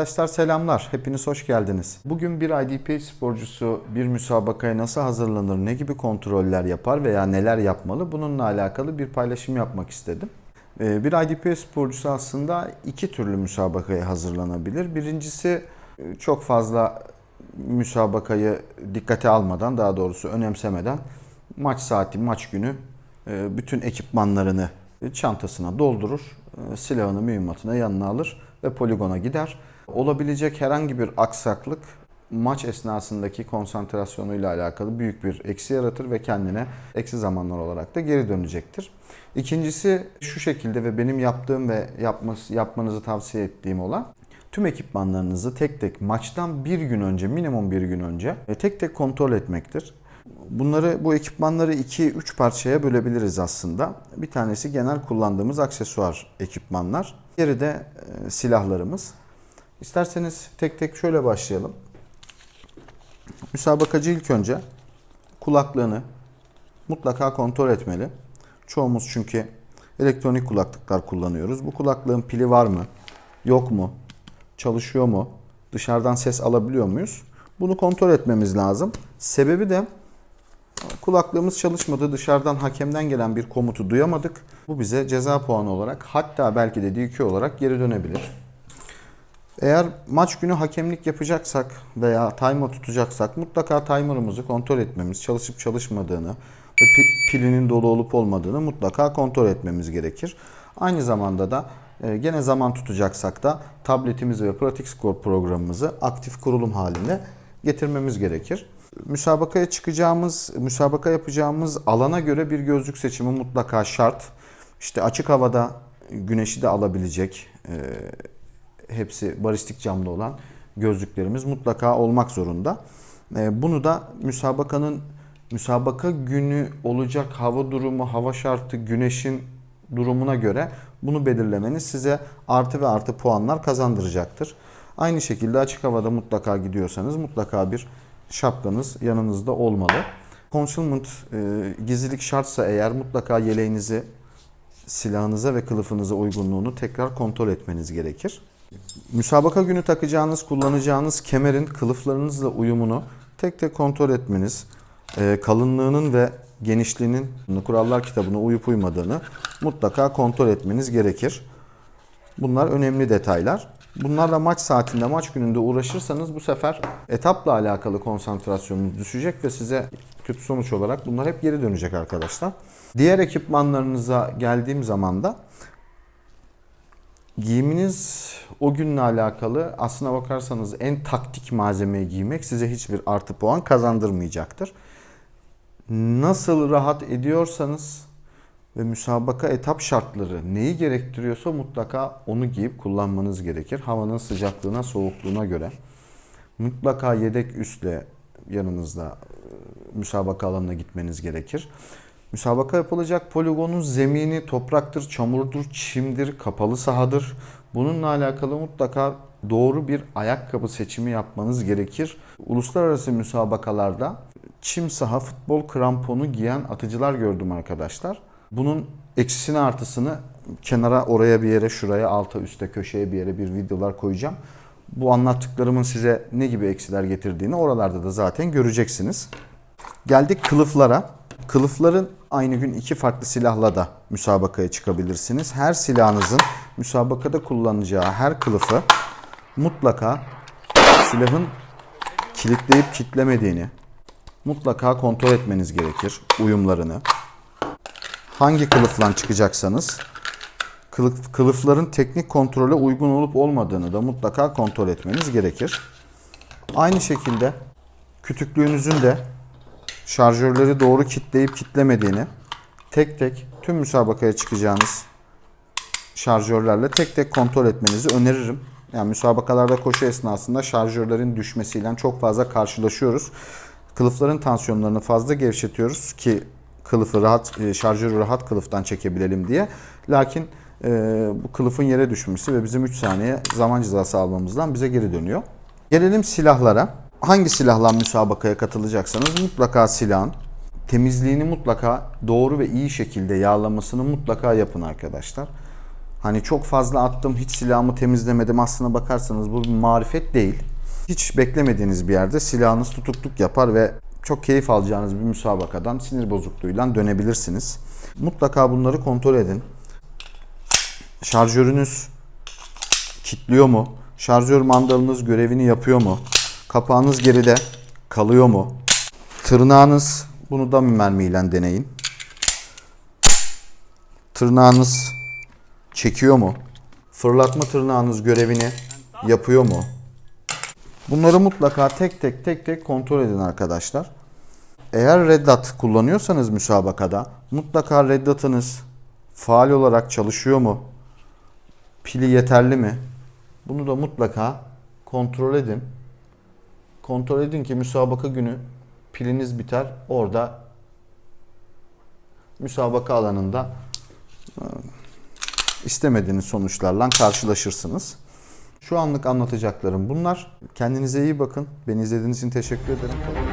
Arkadaşlar selamlar. Hepiniz hoş geldiniz. Bugün bir IDP sporcusu bir müsabakaya nasıl hazırlanır, ne gibi kontroller yapar veya neler yapmalı bununla alakalı bir paylaşım yapmak istedim. Ee, Bir IDP sporcusu aslında iki türlü müsabakaya hazırlanabilir. Birincisi e, çok fazla müsabakayı dikkate almadan, daha doğrusu önemsemeden maç saati, maç günü e, bütün ekipmanlarını çantasına doldurur, e, silahını, mühimmatını yanına alır ve poligona gider. Olabilecek herhangi bir aksaklık maç esnasındaki konsantrasyonuyla alakalı büyük bir eksi yaratır ve kendine eksi zamanlar olarak da geri dönecektir. İkincisi şu şekilde ve benim yaptığım ve yapması, yapmanızı tavsiye ettiğim olan tüm ekipmanlarınızı tek tek maçtan bir gün önce, minimum bir gün önce ve tek tek kontrol etmektir. Bunları, bu ekipmanları 2-3 parçaya bölebiliriz aslında. Bir tanesi genel kullandığımız aksesuar ekipmanlar. Diğeri de e, silahlarımız. İsterseniz tek tek şöyle başlayalım. Müsabakacı ilk önce kulaklığını mutlaka kontrol etmeli. Çoğumuz çünkü elektronik kulaklıklar kullanıyoruz. Bu kulaklığın pili var mı? Yok mu? Çalışıyor mu? Dışarıdan ses alabiliyor muyuz? Bunu kontrol etmemiz lazım. Sebebi de kulaklığımız çalışmadı. Dışarıdan hakemden gelen bir komutu duyamadık. Bu bize ceza puanı olarak hatta belki de DQ olarak geri dönebilir. Eğer maç günü hakemlik yapacaksak veya timer tutacaksak mutlaka timer'ımızı kontrol etmemiz, çalışıp çalışmadığını ve pi- pilinin dolu olup olmadığını mutlaka kontrol etmemiz gerekir. Aynı zamanda da e, gene zaman tutacaksak da tabletimizi ve Pratik Score programımızı aktif kurulum haline getirmemiz gerekir. Müsabakaya çıkacağımız, müsabaka yapacağımız alana göre bir gözlük seçimi mutlaka şart. İşte açık havada güneşi de alabilecek, e, hepsi baristik camlı olan gözlüklerimiz mutlaka olmak zorunda. E, Bunu da müsabakanın müsabaka günü olacak hava durumu, hava şartı, güneşin durumuna göre bunu belirlemeniz size artı ve artı puanlar kazandıracaktır. Aynı şekilde açık havada mutlaka gidiyorsanız mutlaka bir şapkanız yanınızda olmalı. Concealment e, gizlilik şartsa eğer mutlaka yeleğinizi silahınıza ve kılıfınıza uygunluğunu tekrar kontrol etmeniz gerekir. Müsabaka günü takacağınız, kullanacağınız kemerin kılıflarınızla uyumunu tek tek kontrol etmeniz, e, kalınlığının ve genişliğinin kurallar kitabına uyup uymadığını mutlaka kontrol etmeniz gerekir. Bunlar önemli detaylar. Bunlarla maç saatinde, maç gününde uğraşırsanız bu sefer etapla alakalı konsantrasyonunuz düşecek ve size kötü sonuç olarak bunlar hep geri dönecek arkadaşlar. Diğer ekipmanlarınıza geldiğim zaman da Giyiminiz o günle alakalı aslına bakarsanız en taktik malzemeyi giymek size hiçbir artı puan kazandırmayacaktır. Nasıl rahat ediyorsanız ve müsabaka etap şartları neyi gerektiriyorsa mutlaka onu giyip kullanmanız gerekir. Havanın sıcaklığına, soğukluğuna göre. Mutlaka yedek üstle yanınızda e, müsabaka alanına gitmeniz gerekir. Müsabaka yapılacak poligonun zemini topraktır, çamurdur, çimdir, kapalı sahadır. Bununla alakalı mutlaka doğru bir ayakkabı seçimi yapmanız gerekir. Uluslararası müsabakalarda çim saha futbol kramponu giyen atıcılar gördüm arkadaşlar. Bunun eksisini artısını kenara oraya bir yere şuraya alta üste köşeye bir yere bir videolar koyacağım. Bu anlattıklarımın size ne gibi eksiler getirdiğini oralarda da zaten göreceksiniz. Geldik kılıflara. Kılıfların aynı gün iki farklı silahla da müsabakaya çıkabilirsiniz. Her silahınızın müsabakada kullanacağı her kılıfı mutlaka silahın kilitleyip kitlemediğini mutlaka kontrol etmeniz gerekir. Uyumlarını. Hangi kılıfla çıkacaksanız kılıf, kılıfların teknik kontrole uygun olup olmadığını da mutlaka kontrol etmeniz gerekir. Aynı şekilde kütüklüğünüzün de şarjörleri doğru kitleyip kitlemediğini tek tek tüm müsabakaya çıkacağınız şarjörlerle tek tek kontrol etmenizi öneririm. Yani müsabakalarda koşu esnasında şarjörlerin düşmesiyle çok fazla karşılaşıyoruz. Kılıfların tansiyonlarını fazla gevşetiyoruz ki kılıfı rahat, e, şarjörü rahat kılıftan çekebilelim diye. Lakin e, bu kılıfın yere düşmesi ve bizim 3 saniye zaman cezası almamızdan bize geri dönüyor. Gelelim silahlara. Hangi silahla müsabakaya katılacaksanız mutlaka silahın temizliğini mutlaka doğru ve iyi şekilde yağlamasını mutlaka yapın arkadaşlar. Hani çok fazla attım, hiç silahımı temizlemedim. Aslına bakarsanız bu bir marifet değil. Hiç beklemediğiniz bir yerde silahınız tutukluk yapar ve çok keyif alacağınız bir müsabakadan sinir bozukluğuyla dönebilirsiniz. Mutlaka bunları kontrol edin. Şarjörünüz kilitliyor mu? Şarjör mandalınız görevini yapıyor mu? Kapağınız geride kalıyor mu? Tırnağınız bunu da mermiyle deneyin. Tırnağınız çekiyor mu? Fırlatma tırnağınız görevini yapıyor mu? Bunları mutlaka tek tek tek tek kontrol edin arkadaşlar. Eğer Red Dot kullanıyorsanız müsabakada mutlaka Red Dot'ınız faal olarak çalışıyor mu? Pili yeterli mi? Bunu da mutlaka kontrol edin. Kontrol edin ki müsabaka günü piliniz biter. Orada müsabaka alanında e, istemediğiniz sonuçlarla karşılaşırsınız. Şu anlık anlatacaklarım bunlar. Kendinize iyi bakın. Beni izlediğiniz için teşekkür ederim.